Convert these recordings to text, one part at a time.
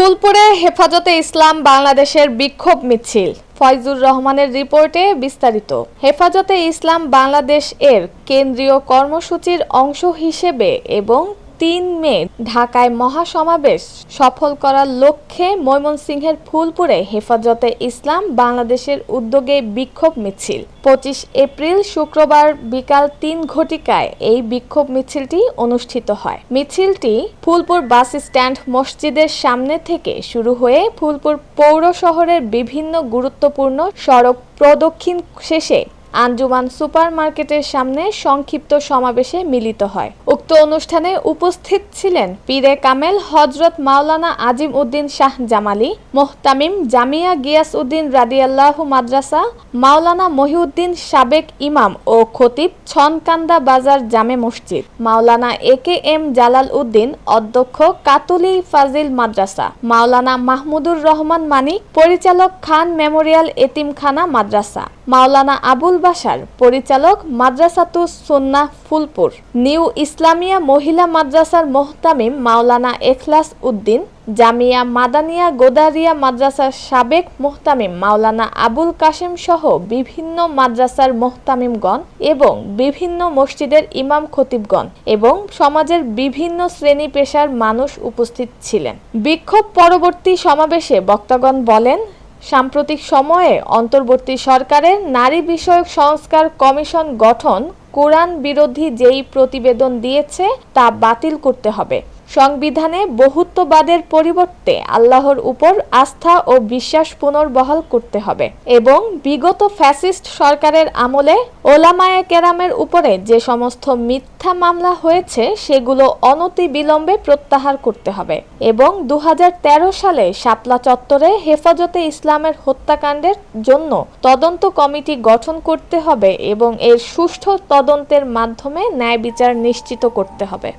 ফুলপুরে হেফাজতে ইসলাম বাংলাদেশের বিক্ষোভ মিছিল। ফয়জুর রহমানের রিপোর্টে বিস্তারিত। হেফাজতে ইসলাম বাংলাদেশ এর কেন্দ্রীয় কর্মসূচির অংশ হিসেবে এবং তিন মে ঢাকায় মহাসমাবেশ সফল করার লক্ষ্যে ময়মনসিংহের ফুলপুরে হেফাজতে ইসলাম বাংলাদেশের উদ্যোগে বিক্ষোভ মিছিল। পঁচিশ এপ্রিল শুক্রবার বিকাল তিন ঘটিকায় এই বিক্ষোভ মিছিলটি অনুষ্ঠিত হয়। মিছিলটি ফুলপুর বাস স্ট্যান্ড মসজিদের সামনে থেকে শুরু হয়ে ফুলপুর পৌর শহরের বিভিন্ন গুরুত্বপূর্ণ সড়ক প্রদক্ষিণ শেষে আঞ্জুমান সুপার মার্কেটের সামনে সংক্ষিপ্ত সমাবেশে মিলিত হয়। উক্ত অনুষ্ঠানে উপস্থিত ছিলেন পীরে কামেল হজরত মাওলানা আজিম উদ্দিন শাহ জামালি, মোহতামিম জামিয়া গিয়াস উদ্দিন রাদিয়াল্লাহ মাদ্রাসা, মাওলানা মহিউদ্দিন সাবেক ইমাম ও খতিব ছনকান্দা বাজার জামে মসজিদ, Maulana A K M Jalal Uddin অধ্যক্ষ কাতুলি ফাজিল মাদ্রাসা, মাওলানা মাহমুদুর রহমান মানিক, পরিচালক খান মেমোরিয়াল এতিমখানা মাদ্রাসা, মাওলানা আবুল বাসার পরিচালক মাদ্রাসাতু সুন্নাহ ফুলপুর, নিউ ইসলামিয়া মহিলা মাদ্রাসার মোহতামিম মাওলানা এখলাস উদ্দিন, জামিয়া মাদানিয়া গোদারিয়া মাদ্রাসার সাবেক মোহতামিম মাওলানা আবুল কাশেম সহ বিভিন্ন মাদ্রাসার মোহতামিমগণ এবং বিভিন্ন মসজিদের ইমাম খতিবগণ এবং সমাজের বিভিন্ন শ্রেণি পেশার মানুষ উপস্থিত ছিলেন। বিক্ষোভ পরবর্তী সমাবেশে বক্তাগণ বলেন সাম্প্রতিক সময়ে অন্তর্বর্তী সরকারের নারী বিষয়ক সংস্কার কমিশন গঠন কোরআন বিরোধী যেই প্রতিবেদন দিয়েছে তা বাতিল করতে হবে। সংবিধানে বহুত্ববাদের পরিবর্তে আল্লাহর উপর আস্থা ও বিশ্বাস পুনর্বহাল করতে হবে এবং বিগত ফ্যাসিস্ট সরকারের আমলে ওলামায়া কেরামের উপরে যে সমস্ত মিথ্যা মামলা হয়েছে, সেগুলো অনতি বিলম্বে প্রত্যাহার করতে হবে এবং দু হাজার তেরো সালে শাপলা চত্বরে হেফাজতে ইসলামের হত্যাকাণ্ডের জন্য তদন্ত কমিটি গঠন করতে হবে এবং এর সুষ্ঠু তদন্তের মাধ্যমে ন্যায় বিচার নিশ্চিত করতে হবে।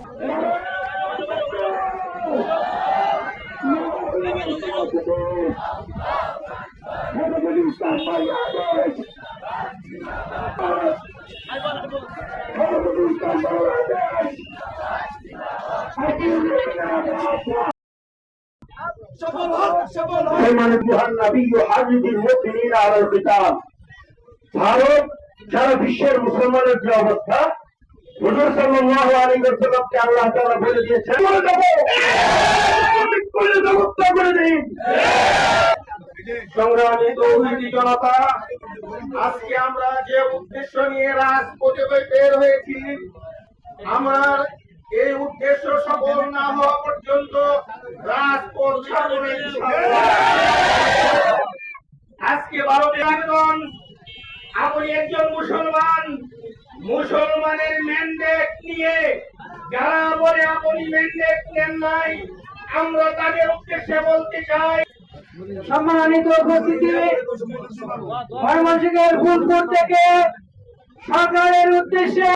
সফল হোক সফল হোক فمن بها النبي يحرض المؤمنين على القتال ভারত সারা বিশ্বের মুসলমানের যে অবস্থা হুজুর সাল্লাল্লাহু আলাইহি ওয়াসাল্লামকে আল্লাহ তাআলা বলে দিয়েছেন করে দেব করে দিন। সংগ্রামী তৌহিদি জনতা, আজকে আমরা যে উদ্দেশ্য নিয়ে রাজপথে বের হয়েছি, আমরা এই উদ্দেশ্য সফল না হওয়া পর্যন্ত রাজপথ আজকে ভারতের আবেদন আপনি একজন মুসলমান, মুসলমানের ম্যান্ডেট নিয়ে, যারা বলে আপনি ম্যান্ডেট নেন নাই আমরা তাদের উদ্দেশ্যে বলতে চাই সম্মানিত উপস্থিতি ময়মনসিংহের ফুলপুর থেকে সরকারের উদ্দেশ্যে